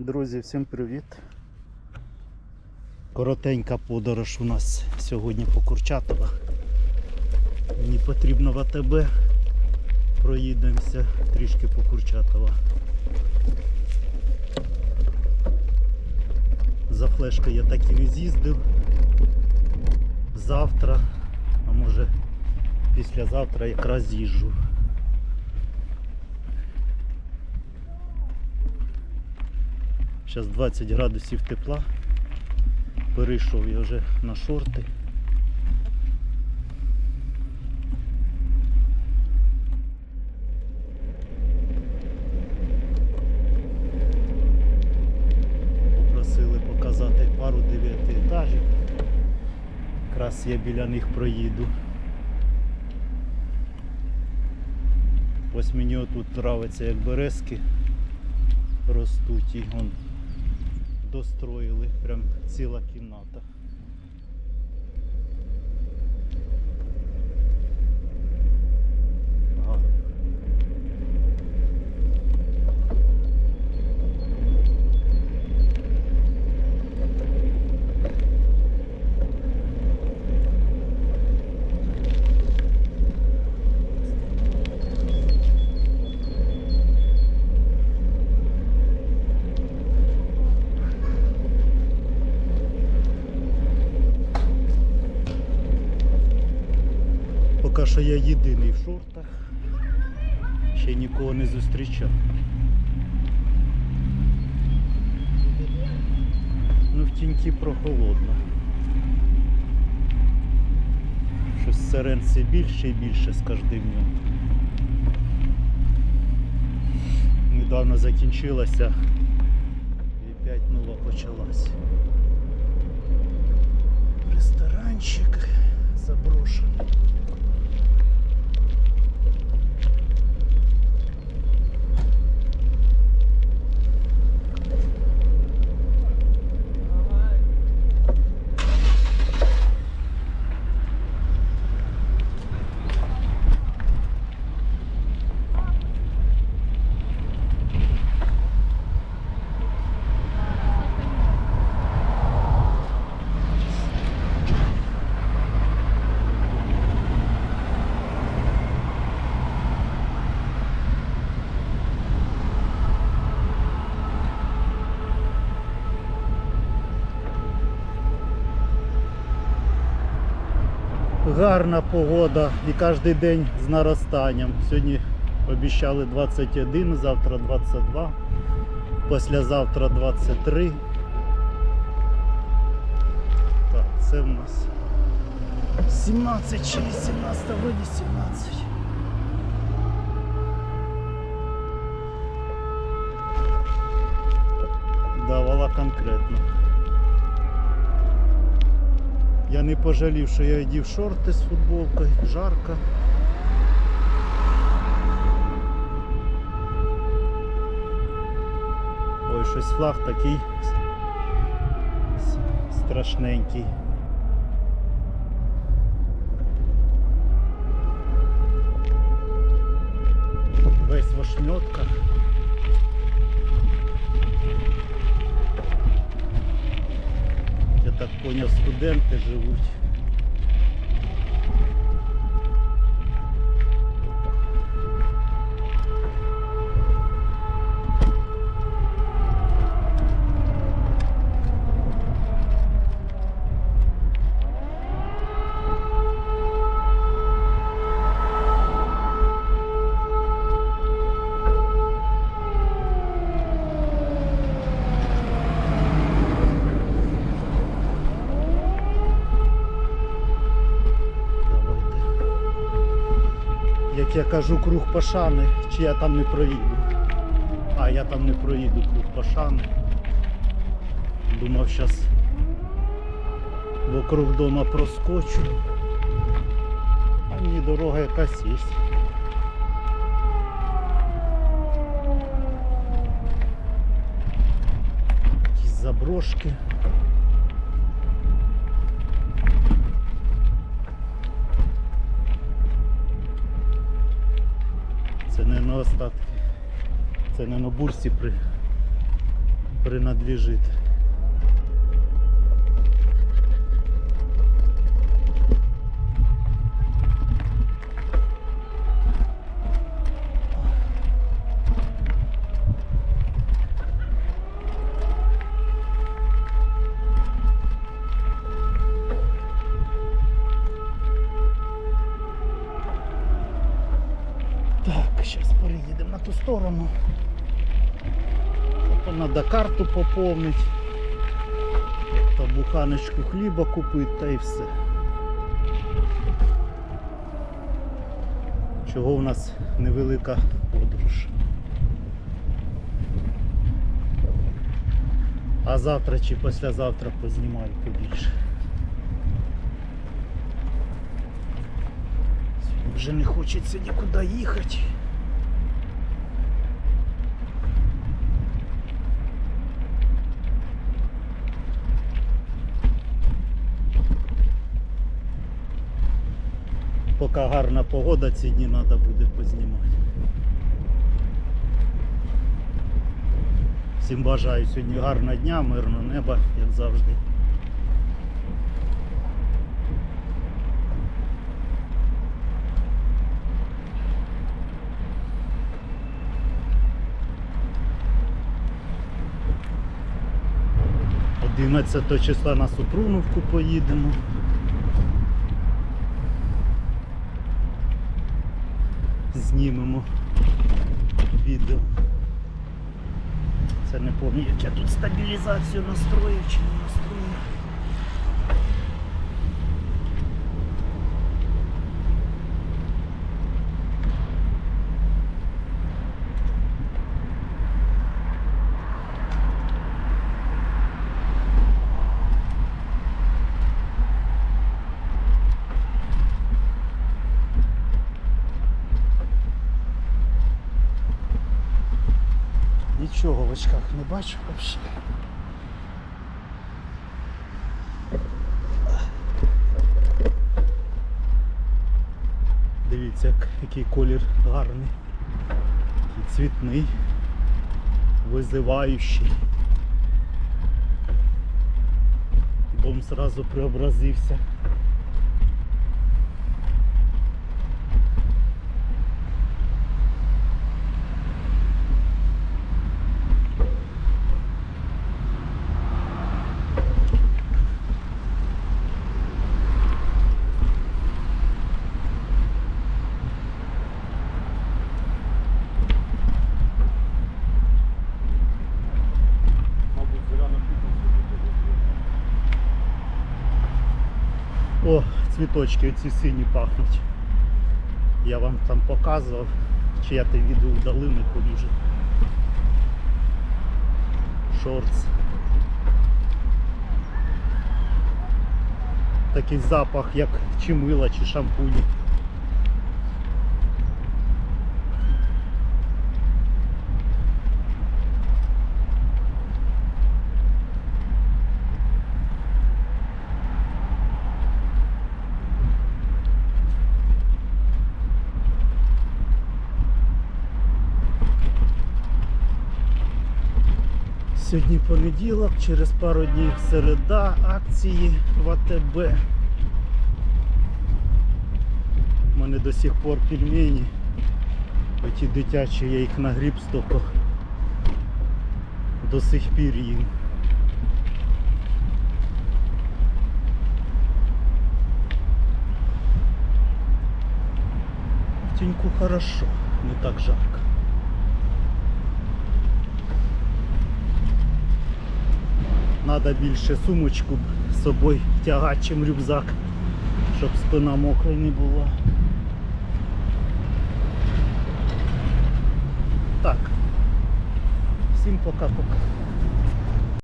Друзі, всім привіт! Коротенька подорож у нас сьогодні по Курчатова. Мені потрібно в АТБ. Проїдемося трішки по Курчатова. За флешкою я так і не з'їздив. Завтра, а може післязавтра якраз з'їжджу. Зараз 20 градусів тепла. Перейшов я вже на шорти. Попросили показати пару дев'ятиетажів. Якраз я біля них проїду. Ось мені отут подобається, як березки ростуть і вон достроїли, прям ціла кімната. Що я єдиний в шортах. Ще нікого не зустрічав. Ну в тіньки прохолодно. Щось сирен все більше і більше з кожним днем. Недавно закінчилася і опять нова почалась. Ресторанчик Гарна погода і кожен день з наростанням. Сьогодні обіцяли 21, завтра 22, післязавтра 23. Так, це в нас 17 чи 18, вроді 17. Давала конкретно. Я не пожалів, що я одів шорти з футболкою, жарко. Ой, щось флаг такий страшненький. Весь в ошметках. Так поняв, студенти живуть. Я кажу, круг Пашани, чи я там не проїду. А, я там не проїду круг Пашани. Думав, зараз вокруг дома проскочу. А ні, дорога якась є. Якісь заброшки. Остатки. Це не на бурсі при принадлежит. Зараз переїдемо на ту сторону. Треба карту поповнити, та буханочку хліба купити та і все. Чого в нас невелика подорож. А завтра чи післязавтра познімаю побільше. Вже не хочеться нікуди їхати. Поки гарна погода, ці дні треба буде познімати. Всім бажаю сьогодні гарного дня, мирного неба, як завжди. Одинадцятого числа на Супруновку поїдемо. Знімемо відео. Це не пам'ятаю, я тут стабілізацію настроїв чи не настроїв. Нічого в очках не бачу взагалі. Дивіться, як, який колір гарний, який цвітний, визиваючий. Дом сразу преобразився. О, цвіточки оці сині пахнуть. Я вам там показував, чи я те відео вдали, не поліже. Шортс. Такий запах, як чи мила, чи шампуні. Сьогодні понеділок, через пару днів середа, акції в АТБ. У мене до сих пор пельмені. Оті дитячі, я їх нагріб столько. До сих пір їм. Тіньку хорошо, не так жарко. Надо більше сумочку з собою тягати, чим рюкзак, щоб спина мокра не була. Так. Всім пока-пока.